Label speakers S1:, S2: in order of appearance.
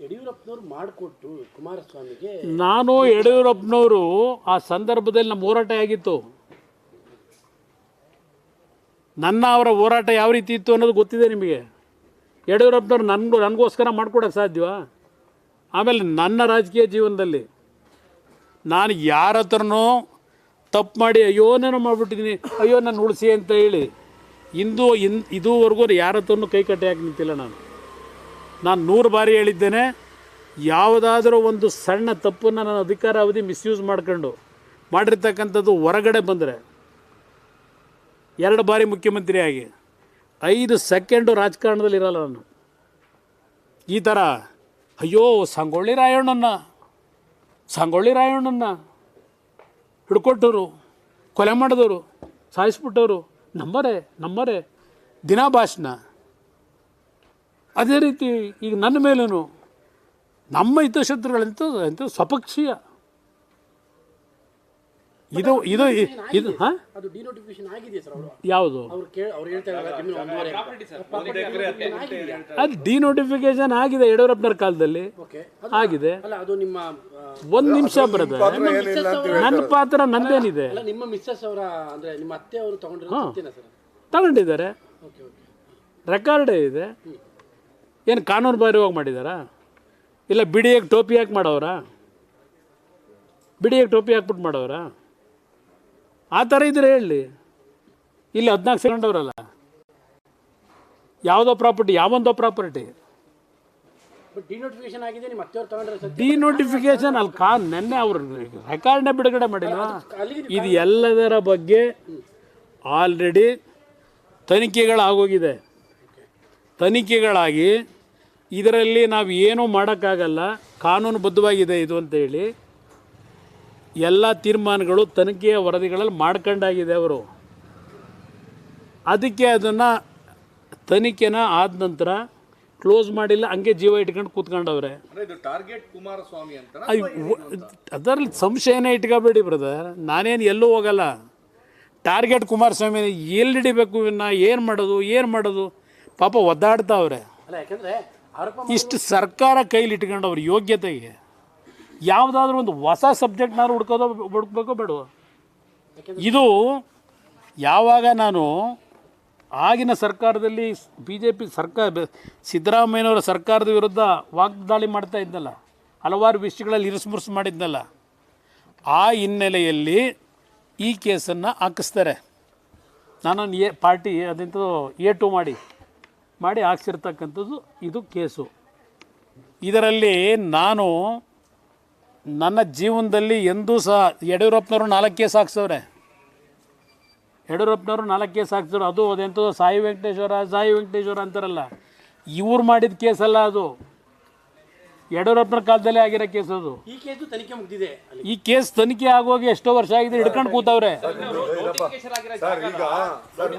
S1: ಯಡಿಯೂರಪ್ಪನವ್ರು ಮಾಡಿಕೊಟ್ಟು ಕುಮಾರಸ್ವಾಮಿಗೆ
S2: ನಾನು ಯಡಿಯೂರಪ್ಪನವರು ಆ ಸಂದರ್ಭದಲ್ಲಿ ನಮ್ಮ ಹೋರಾಟ ಆಗಿತ್ತು ನನ್ನ ಅವರ ಹೋರಾಟ ಯಾವ ರೀತಿ ಇತ್ತು ಅನ್ನೋದು ಗೊತ್ತಿದೆ ನಿಮಗೆ? ಯಡಿಯೂರಪ್ಪನವ್ರು ನನಗೂ ನನಗೋಸ್ಕರ ಮಾಡ್ಕೊಡಕ್ಕೆ ಸಾಧ್ಯವಾ? ಆಮೇಲೆ ನನ್ನ ರಾಜಕೀಯ ಜೀವನದಲ್ಲಿ ನಾನು ಯಾರ ಹತ್ರನೂ ತಪ್ಪು ಮಾಡಿ ಅಯ್ಯೋ ನಾನು ಮಾಡಿಬಿಟ್ಟಿದ್ದೀನಿ ಅಯ್ಯೋ ನಾನು ಉಳಿಸಿ ಅಂತ ಹೇಳಿ ಇಂದು ಇನ್ ಇದುವರೆಗೂ ಯಾರ ಹತ್ರನೂ ಕೈ ಕಟ್ಟಿ ಹಾಕಿ ನಿಂತಿಲ್ಲ ನಾನು. ನಾನು ನೂರು ಬಾರಿ ಹೇಳಿದ್ದೇನೆ, ಯಾವುದಾದರೂ ಒಂದು ಸಣ್ಣ ತಪ್ಪನ್ನು ನಾನು ಅಧಿಕಾರ ಅವಧಿ ಮಿಸ್ಯೂಸ್ ಮಾಡ್ಕೊಂಡು ಮಾಡಿರ್ತಕ್ಕಂಥದ್ದು ಹೊರಗಡೆ ಬಂದರೆ, ಎರಡು ಬಾರಿ ಮುಖ್ಯಮಂತ್ರಿಯಾಗಿ ಐದು ಸೆಕೆಂಡು ರಾಜಕಾರಣದಲ್ಲಿ ಇರಲ್ಲ ನಾನು. ಈ ಥರ ಅಯ್ಯೋ, ಸಂಗೊಳ್ಳಿ ರಾಯಣ್ಣನ ಸಂಗೊಳ್ಳಿ ರಾಯಣ್ಣನ ಹಿಡ್ಕೊಟ್ಟವರು, ಕೊಲೆ ಮಾಡಿದವರು, ಸಾಯಿಸ್ಬಿಟ್ಟವರು ನಂಬರೇ ನಂಬರೇ ದಿನಾ ಭಾಷಣ ಅದೇ ರೀತಿ ಈಗ ನನ್ನ ಮೇಲೂ ನಮ್ಮ ಹಿತಶತ್ರುಗಳಂತೂ ಅಂತ ಸ್ವಪಕ್ಷೀಯ. ಇದು ಇದು ಇದು ಹಾಂ?
S1: ಅದು ಡಿನೋಟಿಫಿಕೇಶನ್ ಆಗಿದೆ ಸರ್ ಅವರು.
S2: ಯಾವುದು?
S1: ಅವ್ರು ಹೇಳ್ತಾ ಇದ್ದಾರೆ ಜಮೀನು ಒಂದೂವರೆ ಆಗಿದೆಯಾ
S2: ಅದು ಡಿನೋಟಿಫಿಕೇಶನ್ ಆಗಿದೆ. ಯಡಿಯೂರಪ್ಪನವ್ರ ಕಾಲದಲ್ಲಿ.
S1: ಓಕೆ
S2: ಆಗಿದೆ.
S1: ಅಲ್ಲ ಅದು ನಿಮ್ಮ ಆ,
S2: ಒಂದು ನಿಮಿಷ ಬರುತ್ತೆ ನನ್ನ ಪಾತ್ರ ನಂದೇನಿದೆ?
S1: ಅಲ್ಲ ನಿಮ್ಮ ಮಿಸ್ಸಸ್ ಅವರ ಅಂದ್ರೆ ನಿಮ್ಮ ಅತ್ತೆ ಅವರು ತಗೊಂಡಿರೋ ಸತ್ಯನಾ ಸರ್?
S2: ತಗೊಂಡಿದ್ದಾರೆ.
S1: ಓಕೆ ಓಕೆ
S2: ರೆಕಾರ್ಡೇ ಇದೆ. ಏನು ಕಾನೂನು ಬಾಹಿರವಾಗಿ ಮಾಡಿದಾರಾ? ಇಲ್ಲ ಬಿಡಿಯಾಗಿ ಟೋಪಿ ಹಾಕಿ ಮಾಡೋರಾ ಬಿಡಿಯಾಗಿ ಟೋಪಿ ಹಾಕ್ಬಿಟ್ಟು ಮಾಡೋರಾ ಆ ಥರ ಇದ್ರೆ ಹೇಳಿ. ಇಲ್ಲಿ ಹದಿನಾಲ್ಕು ಸೆಕೆಂಡ್ ಅವರಲ್ಲ. ಯಾವುದೋ ಪ್ರಾಪರ್ಟಿ ಯಾವೊಂದೋ ಪ್ರಾಪರ್ಟಿ.
S1: ಡಿನೋಟಿಫಿಕೇಶನ್
S2: ಅಲ್ಲಿ ಕಾ ನೆನ್ನೆ ಅವರು ರೆಕಾರ್ಡ್ನೇ ಬಿಡುಗಡೆ
S1: ಮಾಡಿಲ್ಲ
S2: ಇದು ಎಲ್ಲದರ ಬಗ್ಗೆ ಆಲ್ರೆಡಿ ತನಿಖೆಗಳಾಗೋಗಿದೆ. ತನಿಖೆಗಳಾಗಿ ಇದರಲ್ಲಿ ನಾವು ಏನೂ ಮಾಡೋಕ್ಕಾಗಲ್ಲ ಕಾನೂನುಬದ್ಧವಾಗಿದೆ ಇದು ಅಂತೇಳಿ ಎಲ್ಲ ತೀರ್ಮಾನಗಳು ತನಿಖೆಯ ವರದಿಗಳಲ್ಲಿ ಮಾಡ್ಕೊಂಡಾಗಿದೆ ಅವರು. ಅದಕ್ಕೆ ಅದನ್ನು ತನಿಖೆನ ಆದ ನಂತರ ಕ್ಲೋಸ್ ಮಾಡಿಲ್ಲ ಹಂಗೆ ಜೀವ ಇಟ್ಕೊಂಡು ಕೂತ್ಕೊಂಡವ್ರೆ.
S3: ಅಂದ್ರೆ ಇದು ಟಾರ್ಗೆಟ್ ಕುಮಾರಸ್ವಾಮಿ ಅಂತ
S2: ಅದರಲ್ಲಿ ಸಂಶಯನೇ ಇಟ್ಕೋಬೇಡಿ ಬ್ರದರ್ ನಾನೇನು ಎಲ್ಲೂ ಹೋಗಲ್ಲ. ಟಾರ್ಗೆಟ್ ಕುಮಾರಸ್ವಾಮಿ ಎಲ್ಲಿ ಹಿಡಿಬೇಕು ಇವನ್ನ ಏನು ಮಾಡೋದು ಏನು ಮಾಡೋದು? ಪಾಪ ಒದ್ದಾಡ್ತಾವ್ರೆ.
S1: ಅಲ್ಲ ಯಾಕಂದ್ರೆ ಆರೋಪ
S2: ಇಷ್ಟು ಸರ್ಕಾರ ಕೈಲಿ ಇಟ್ಕೊಂಡು ಅವ್ರ ಯೋಗ್ಯತೆಗೆ ಯಾವುದಾದ್ರೂ ಒಂದು ಹೊಸ ಸಬ್ಜೆಕ್ಟ್ನಾದ್ರು ಹುಡ್ಕೋದೋ ಹುಡುಕ್ಬೇಕೋ ಬೇಡ ಇದು ಯಾವಾಗ ನಾನು ಆಗಿನ ಸರ್ಕಾರದಲ್ಲಿ ಬಿ ಜೆ ಪಿ ಸರ್ಕಾರ ಸಿದ್ದರಾಮಯ್ಯನವರ ಸರ್ಕಾರದ ವಿರುದ್ಧ ವಾಗ್ದಾಳಿ ಮಾಡ್ತಾ ಇದ್ದಲ್ಲ ಹಲವಾರು ವಿಷಯಗಳಲ್ಲಿ ಇರಿಸುಮುರುಸು ಮಾಡಿದ್ನಲ್ಲ ಆ ಹಿನ್ನೆಲೆಯಲ್ಲಿ ಈ ಕೇಸನ್ನು ಹಾಕಿಸ್ತಾರೆ. ನಾನೊಂದು ಎ ಪಾರ್ಟಿ ಅದಂತೂ ಎ ಟು ಮಾಡಿ. ಮಾಡಿ ಹಾಕ್ಸಿರ್ತಕ್ಕಂಥದ್ದು ಇದು ಕೇಸು. ಇದರಲ್ಲಿ ನಾನು ನನ್ನ ಜೀವನದಲ್ಲಿ ಎಂದೂ ಸಹ ಯಡಿಯೂರಪ್ಪನವರು ನಾಲ್ಕು ಕೇಸ್ ಹಾಕ್ಸವ್ರೆ. ಯಡಿಯೂರಪ್ಪನವರು ನಾಲ್ಕು ಕೇಸ್ ಹಾಕ್ಸಿದ್ರು. ಅದು ಅದೆಂಥದ್ದು ಸಾಯಿ ವೆಂಕಟೇಶ್ವರ ಸಾಯಿ ವೆಂಕಟೇಶ್ವರ ಅಂತಾರಲ್ಲ. ಇವ್ರು ಮಾಡಿದ ಕೇಸಲ್ಲ ಅದು. ಯಡಿಯೂರಪ್ಪನ ಕಾಲದಲ್ಲೇ ಆಗಿರೋ ಕೇಸ್ ಅದು.
S1: ಈ ಕೇಸು ತನಿಖೆ ಮುಗಿದಿದೆ
S2: ಈ ಕೇಸ್ ತನಿಖೆ ಆಗೋಗಿ ಎಷ್ಟೋ ವರ್ಷ ಆಗಿದೆ ಹಿಡ್ಕೊಂಡು ಕೂತವ್ರೆ.
S4: ಸರ್ ಈಗ ಸರ್